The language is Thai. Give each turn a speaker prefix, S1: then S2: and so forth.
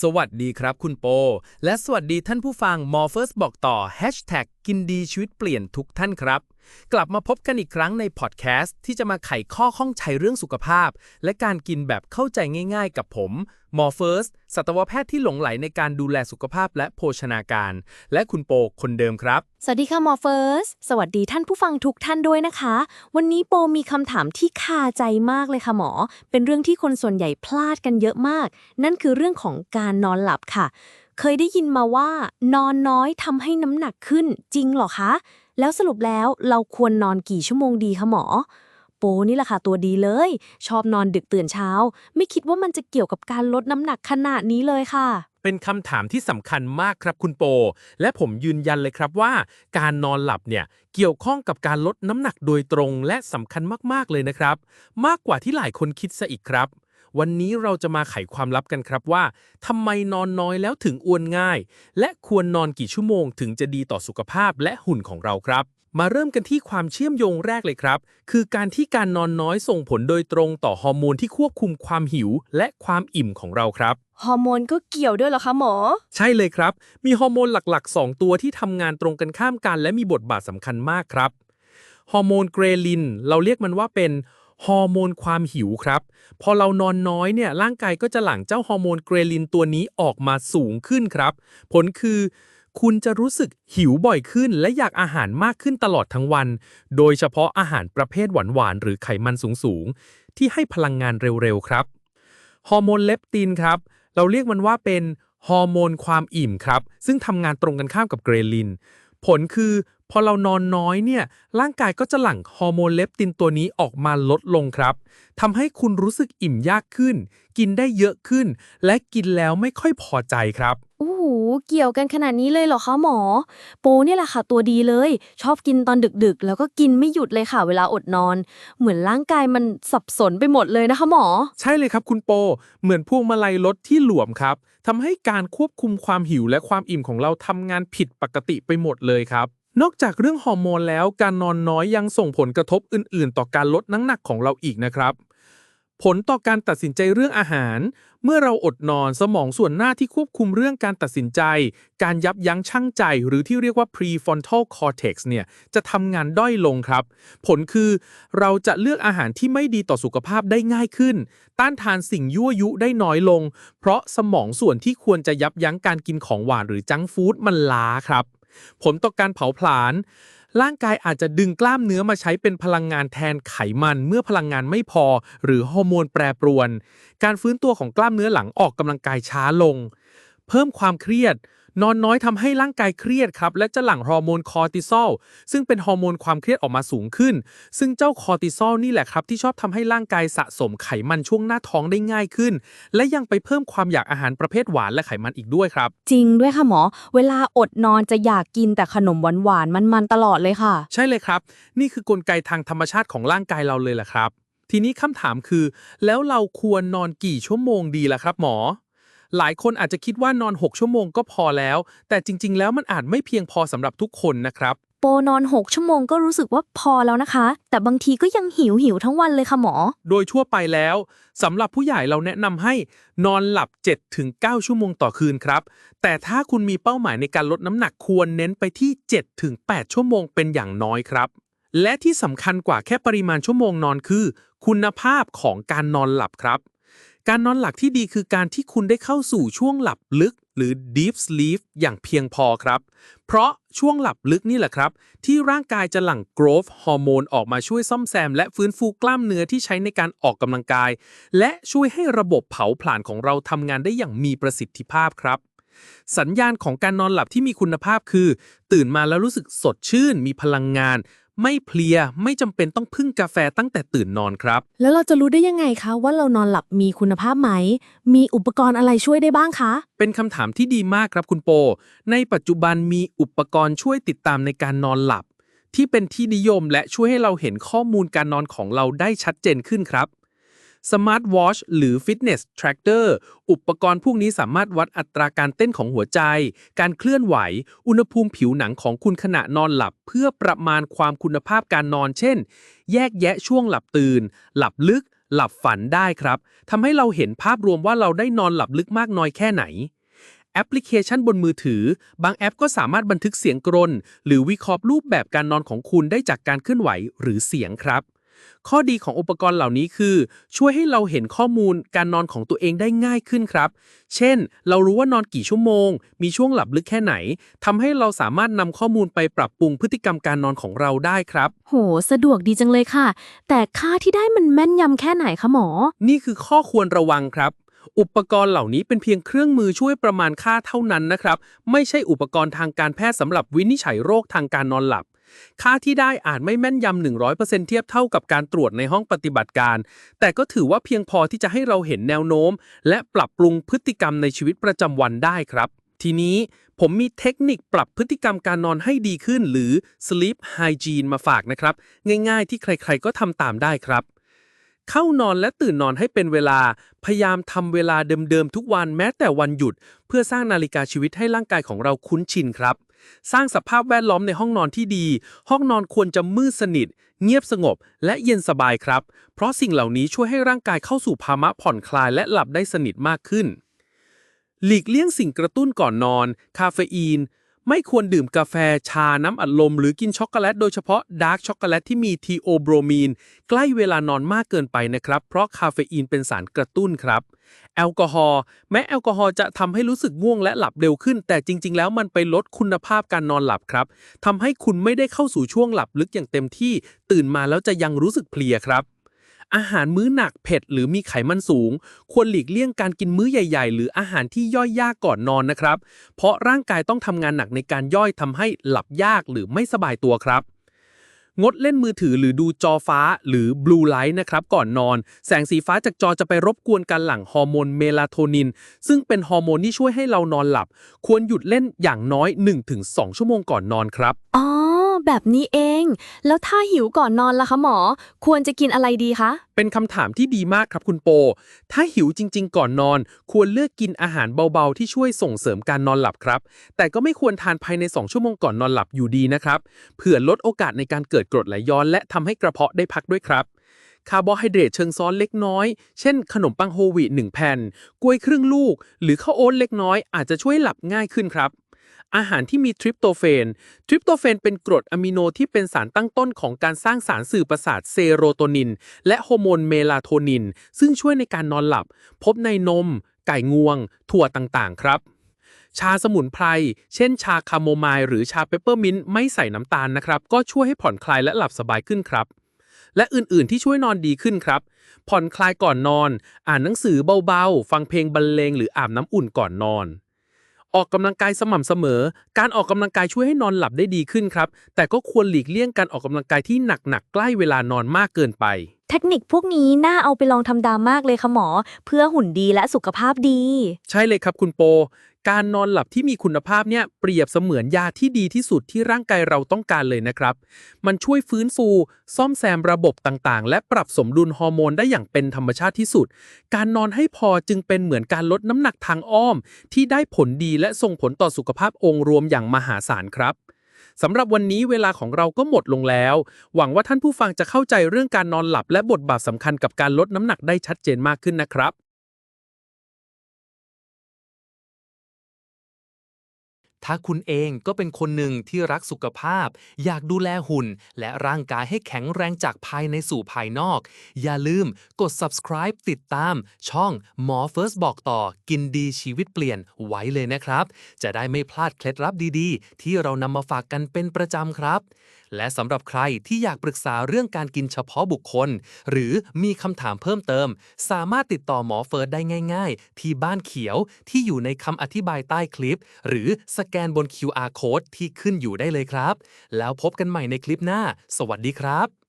S1: สวัสดีครับคุณโป และสวัสดีท่านผู้ฟัง m o r p h e r s บอกต่อ Hashtag กินดีชีวิตเปลี่ยนทุกท่านครับ กลับมาพบกันอีกครั้งในพอดแคสต์ที่จะมาไขข้อข้องใจเรื่องสุขภาพ และการกินแบบเข้าใจง่ายๆ กับผม m o r p h e r s สัตวแพทย์ที่หลงไหลในการดูแลสุขภาพและโภชนาการ และคุณโปคนเดิมครับ
S2: สวัสดีค่ะหมอเฟิร์สสวัสดีท่านผู้ฟังทุกท่านด้วยนะคะ วันนี้โปมีคำถามที่คาใจมากเลยค่ะหมอ เป็นเรื่องที่คนส่วนใหญ่พลาดกันเยอะมาก นั่นคือเรื่องของการนอนหลับค่ะ เคยได้ยินมาว่านอนน้อยทำให้น้ำหนักขึ้นจริงหรอคะ แล้วสรุปแล้วเราควรนอนกี่ชั่วโมงดีคะหมอ โปนี่แหละค่ะตัวดีเลย ชอบนอนดึกตื่นเช้า ไม่คิดว่ามันจะเกี่ยวกับการลดน้ำหนักขนาดนี้เลยค่ะ
S1: เป็นคำถามที่สำคัญมากครับคุณโป และผมยืนยันเลยครับว่า การนอนหลับเนี่ยเกี่ยวข้องกับการลดน้ำหนักโดยตรง และสำคัญมากๆเลยนะครับ มากกว่าที่หลายคนคิดซะอีกครับ วันนี้เราจะมาไขความลับกันครับว่าทำไมนอนน้อยแล้วถึงอ้วนง่าย และควรนอนกี่ชั่วโมงถึงจะดีต่อสุขภาพและหุ่นของเราครับมาเริ่มกันที่ความเชื่อมโยงแรกเลยครับ คือการที่การนอนน้อยส่งผลโดยตรงต่อฮอร์โมนที่ควบคุมความหิวและความอิ่มของเราครับ
S2: ฮอร์โมนก็เกี่ยวด้วยเหรอคะหมอ
S1: ใช่เลยครับ มีฮอร์โมนหลักๆ 2 ตัวที่ทำงานตรงกันข้ามกัน และมีบทบาทสำคัญมากครับ ฮอร์โมนเกรลิน เราเรียกมันว่าเป็น ฮอร์โมนความหิวครับ พอเรานอนน้อยเนี่ยร่างกายก็จะหลั่งเจ้าฮอร์โมนเกรลินตัวนี้ออกมาสูงขึ้นครับ ผลคือ คุณจะรู้สึกหิวบ่อยขึ้น และอยากอาหารมากขึ้นตลอดทั้งวัน โดยเฉพาะอาหารประเภทหวานๆหรือไขมันสูงๆ ที่ให้พลังงานเร็วๆครับฮอร์โมนเลปตินครับ เราเรียกมันว่าเป็นฮอร์โมนความอิ่มครับ ซึ่งทำงานตรงกันข้ามกับเกรลิน ผลคือพอเรานอนน้อยเนี่ยร่างกายก็จะหลั่งฮอร์โมนเลปตินตัวนี้ออกมาลดลงครับทำให้คุณรู้สึกอิ่มยากขึ้น กินได้เยอะขึ้น และกินแล้วไม่ค่อยพอใจครับ
S2: โอ้โหเกี่ยวกันขนาดนี้เลยเหรอคะหมอโปเนี่ยแหละค่ะตัวดีเลย ชอบกินตอนดึกๆ แล้วก็กินไม่หยุดเลยค่ะ เวลาอดนอน เหมือนร่างกายมันสับสนไปหมดเลยนะคะหมอ
S1: ใช่เลยครับคุณโป เหมือนพวงมาลัยรถที่หลวมครับ ทำให้การควบคุมความหิวและความอิ่มของเราทำงานผิดปกติไปหมดเลยครับ นอกจากเรื่องฮอร์โมนแล้วการนอนน้อยยังส่งผลกระทบอื่น ๆ ต่อการลดน้ำหนักของเราอีกนะครับ ผลต่อการตัดสินใจเรื่องอาหาร เมื่อเราอดนอนสมองส่วนหน้าที่ควบคุมเรื่องการตัดสินใจ การยับยั้งชั่งใจ หรือที่เรียกว่า prefrontal cortex เนี่ยจะทำงานด้อยลงครับ ผลคือเราจะเลือกอาหารที่ไม่ดีต่อสุขภาพได้ง่ายขึ้น ต้านทานสิ่งยั่วยุได้น้อยลง เพราะสมองส่วนที่ควรจะยับยั้งการกินของหวานหรือจังฟู้ดมันล้าครับ ผลต่อการเผาผลาญ ร่างกายอาจจะดึงกล้ามเนื้อมาใช้เป็นพลังงานแทนไขมันเมื่อพลังงานไม่พอ หรือฮอร์โมนแปรปรวน การฟื้นตัวของกล้ามเนื้อหลังออกกำลังกายช้าลง เพิ่มความเครียด นอนน้อยทำให้ร่างกายเครียดครับ และจะหลั่งฮอร์โมนคอร์ติซอลซึ่งเป็นฮอร์โมนความเครียดออกมาสูงขึ้น ซึ่งเจ้าคอร์ติซอลนี่แหละครับ ที่ชอบทำให้ร่างกายสะสมไขมันช่วงหน้าท้องได้ง่ายขึ้น และยังไปเพิ่มความอยากอาหารประเภทหวานและไขมันอีกด้วยครับ
S2: จริงด้วยค่ะหมอ เวลาอดนอนจะอยากกินแต่ขนมหวานๆมันๆตลอดเลยค่ะ
S1: ใช่เลยครับ นี่คือกลไกทางธรรมชาติของร่างกายเราเลยแหละครับ ทีนี้คำถามคือ แล้วเราควรนอนกี่ชั่วโมงดีล่ะครับหมอ หลายคนอาจจะคิดว่านอน 6 ชั่วโมงก็พอแล้ว แต่จริง ๆ แล้วมันอาจไม่เพียงพอสำหรับทุกคนนะครับ
S2: โปนอน 6 ชั่วโมงก็รู้สึกว่าพอแล้วนะคะ แต่บางทีก็ยังหิวหิวๆทั้งวันเลยค่ะหมอ
S1: โดยทั่วไปแล้วสำหรับผู้ใหญ่เราแนะนำให้นอนหลับ 7-9 ชั่วโมงต่อคืนครับ แต่ถ้าคุณมีเป้าหมายในการลดน้ำหนักควรเน้นไปที่ 7-8 ชั่วโมงเป็นอย่างน้อยครับ และที่สำคัญกว่าแค่ปริมาณชั่วโมงนอนคือ คุณภาพของการนอนหลับครับ การนอนหลับที่ดีคือการที่คุณได้เข้าสู่ช่วงหลับลึก หรือ deep sleep อย่างเพียงพอครับ เพราะช่วงหลับลึกนี่แหละครับ ที่ร่างกายจะหลั่ง growth ฮอร์โมนออกมาช่วยซ่อมแซม และฟื้นฟูกล้ามเนื้อที่ใช้ในการออกกำลังกาย และช่วยให้ระบบเผาผลาญของเราทำงานได้อย่างมีประสิทธิภาพครับสัญญาณของการนอนหลับที่มีคุณภาพคือ ตื่นมาแล้วรู้สึกสดชื่น มีพลังงาน ไม่เพลียไม่จำเป็นต้องพึ่งกาแฟตั้งแต่ตื่นนอนครับ
S2: แล้วเราจะรู้ได้ยังไงคะ ว่าเรานอนหลับมีคุณภาพไหม มีอุปกรณ์อะไรช่วยได้บ้างคะ
S1: เป็นคำถามที่ดีมากครับคุณโป ในปัจจุบันมีอุปกรณ์ช่วยติดตามในการนอนหลับ ที่เป็นที่นิยมและช่วยให้เราเห็นข้อมูลการนอนของเราได้ชัดเจนขึ้นครับ Smart Watch หรือ Fitness Tracker อุปกรณ์พวกนี้สามารถวัดอัตราการเต้นของหัวใจ การเคลื่อนไหว อุณหภูมิผิวหนังของคุณขณะนอนหลับ เพื่อประมาณความคุณภาพการนอน เช่น แยกแยะช่วงหลับตื่น หลับลึก หลับฝันได้ครับทำให้เราเห็นภาพรวมว่าเราได้นอนหลับลึกมากน้อยแค่ไหนแอปพลิเคชันบนมือถือ บางแอปก็สามารถบันทึกเสียงกรน หรือวิเคราะห์รูปแบบการนอนของคุณได้จากการเคลื่อนไหวหรือเสียงครับ ข้อดีของอุปกรณ์เหล่านี้คือ ช่วยให้เราเห็นข้อมูลการนอนของตัวเองได้ง่ายขึ้นครับ เช่น เรารู้ว่านอนกี่ชั่วโมง มีช่วงหลับลึกแค่ไหนทำให้เราสามารถนำข้อมูลไปปรับปรุงพฤติกรรมการนอนของเราได้ครับ
S2: โห สะดวกดีจังเลยค่ะ แต่ค่าที่ได้มันแม่นยำแค่ไหนคะหมอ
S1: นี่คือข้อควรระวังครับอุปกรณ์เหล่านี้เป็นเพียงเครื่องมือช่วยประมาณค่าเท่านั้นนะครับ ไม่ใช่อุปกรณ์ทางการแพทย์สำหรับวินิจฉัยโรคทางการนอนหลับ ค่าที่ได้อาจไม่แม่นยำ100%เทียบเท่ากับการตรวจในห้องปฏิบัติการ แต่ก็ถือว่าเพียงพอที่จะให้เราเห็นแนวโน้ม และปรับปรุงพฤติกรรมในชีวิตประจำวันได้ครับ ทีนี้ผมมีเทคนิคปรับพฤติกรรมการนอนให้ดีขึ้น หรือ sleep hygiene มาฝากนะครับ ง่ายๆ ที่ใครๆก็ทำตามได้ครับเข้านอนและตื่นนอนให้เป็นเวลา พยายามทำเวลาเดิมๆทุกวันแม้แต่วันหยุด เพื่อสร้างนาฬิกาชีวิตให้ร่างกายของเราคุ้นชินครับ สร้างสภาพแวดล้อมในห้องนอนที่ดี ห้องนอนควรจะมืดสนิท เงียบสงบ และเย็นสบายครับ เพราะสิ่งเหล่านี้ช่วยให้ร่างกายเข้าสู่ภาวะผ่อนคลายและหลับได้สนิทมากขึ้น หลีกเลี่ยงสิ่งกระตุ้นก่อนนอน คาเฟอีน ไม่ควรดื่มกาแฟชาน้ำอัดลม หรือกินช็อกโกแลตโดยเฉพาะดาร์กช็อกโกแลตที่มีทีโอโบรมีนใกล้เวลานอนมากเกินไปนะครับ เพราะคาเฟอีนเป็นสารกระตุ้นครับ แอลกอฮอล์แม้แอลกอฮอล์จะทำให้รู้สึกง่วงและหลับเร็วขึ้น แต่จริง ๆ แล้วมันไปลดคุณภาพการนอนหลับครับทำให้คุณไม่ได้เข้าสู่ช่วงหลับลึกอย่างเต็มที่ ตื่นมาแล้วจะยังรู้สึกเพลียครับ อาหารมื้อหนักเผ็ดหรือมีไขมันสูง ควรหลีกเลี่ยงการกินมื้อใหญ่ๆ หรืออาหารที่ย่อยยากก่อนนอนนะครับ เพราะร่างกายต้องทำงานหนักในการย่อยทำให้หลับยากหรือไม่สบายตัวครับงดเล่นมือถือหรือดูจอฟ้าหรือ blue light นะครับก่อนนอน แสงสีฟ้าจากจอจะไปรบกวนการหลั่งฮอร์โมนเมลาโทนิน ซึ่งเป็นฮอร์โมนที่ช่วยให้เรานอนหลับ ควรหยุดเล่นอย่างน้อย 1-2 ชั่วโมงก่อนนอนครับ
S2: อ๋อ แบบนี้เอง แล้วถ้าหิวก่อนนอนล่ะคะหมอ ควรจะกินอะไรดีคะ
S1: เป็นคำถามที่ดีมากครับคุณโป ถ้าหิวจริง ๆ ก่อนนอน ควรเลือกกินอาหารเบาๆ ที่ช่วยส่งเสริมการนอนหลับครับ แต่ก็ไม่ควรทานภายใน 2 ชั่วโมงก่อนนอนหลับอยู่ดีนะครับ เพื่อลดโอกาสในการเกิดกรดไหลย้อน และทำให้กระเพาะได้พักด้วยครับคาร์โบไฮเดรตเชิงซ้อนเล็กน้อย เช่น ขนมปังโฮวีต1แผ่น กล้วยครึ่งลูก หรือข้าวโอ๊ตเล็กน้อยอาจจะช่วยหลับง่ายขึ้นครับ อาหารที่มีทริปโตเฟน ทริปโตเฟนเป็นกรดอะมิโนที่เป็นสารตั้งต้นของการสร้างสารสื่อประสาทเซโรโทนิน และฮอร์โมนเมลาโทนิน ซึ่งช่วยในการนอนหลับ พบในนม ไก่งวง ถั่วต่างๆ ครับ ชาสมุนไพร เช่นชาคาโมไมล์หรือชาเปปเปอร์มินต์ไม่ใส่น้ำตาลนะครับ ก็ช่วยให้ผ่อนคลายและหลับสบายขึ้นครับ และอื่นๆ ที่ช่วยนอนดีขึ้นครับ ผ่อนคลายก่อนนอน อ่านหนังสือเบาๆ ฟังเพลงบรรเลงหรืออาบน้ำอุ่นก่อนนอน ออกกำลังกายสม่ำเสมอ การออกกำลังกายช่วยให้นอนหลับได้ดีขึ้นครับ แต่ก็ควรหลีกเลี่ยงการออกกำลังกายที่หนักๆใกล้เวลานอนมากเกินไป
S2: เทคนิคพวกนี้น่าเอาไปลองทำตามมากเลยค่ะหมอ เพื่อหุ่นดีและสุขภาพดี
S1: ใช่เลยครับคุณโป การนอนหลับที่มีคุณภาพเนี่ยเปรียบเสมือนยาที่ดีที่สุดที่ร่างกายเราต้องการเลยนะครับ มันช่วยฟื้นฟู ซ่อมแซมระบบต่างๆ และปรับสมดุลฮอร์โมนได้อย่างเป็นธรรมชาติที่สุด การนอนให้พอจึงเป็นเหมือนการลดน้ำหนักทางอ้อม ที่ได้ผลดีและส่งผลต่อสุขภาพองค์รวมอย่างมหาศาลครับ สำหรับวันนี้เวลาของเราก็หมดลงแล้ว หวังว่าท่านผู้ฟังจะเข้าใจเรื่องการนอนหลับและบทบาทสำคัญกับการลดน้ำหนักได้ชัดเจนมากขึ้นนะครับ
S3: ถ้าคุณเองก็เป็นคนหนึ่งที่รักสุขภาพ อยากดูแลหุ่น และร่างกายให้แข็งแรงจากภายในสู่ภายนอก อย่าลืมกด subscribe ติดตาม ช่องหมอเฟิร์สบอกต่อกินดีชีวิตเปลี่ยนไว้เลยนะครับ จะได้ไม่พลาดเคล็ดลับดีๆ ที่เรานำมาฝากกันเป็นประจำครับ และสำหรับใครที่อยากปรึกษาเรื่องการกินเฉพาะบุคคล หรือมีคำถามเพิ่มเติม สามารถติดต่อหมอเฟิร์สได้ง่าย ๆ ที่บ้านเขียวที่อยู่ในคำอธิบายใต้คลิป หรือสแกนบน QR code ที่ขึ้นอยู่ได้เลยครับ แล้วพบกันใหม่ในคลิปหน้า สวัสดีครับ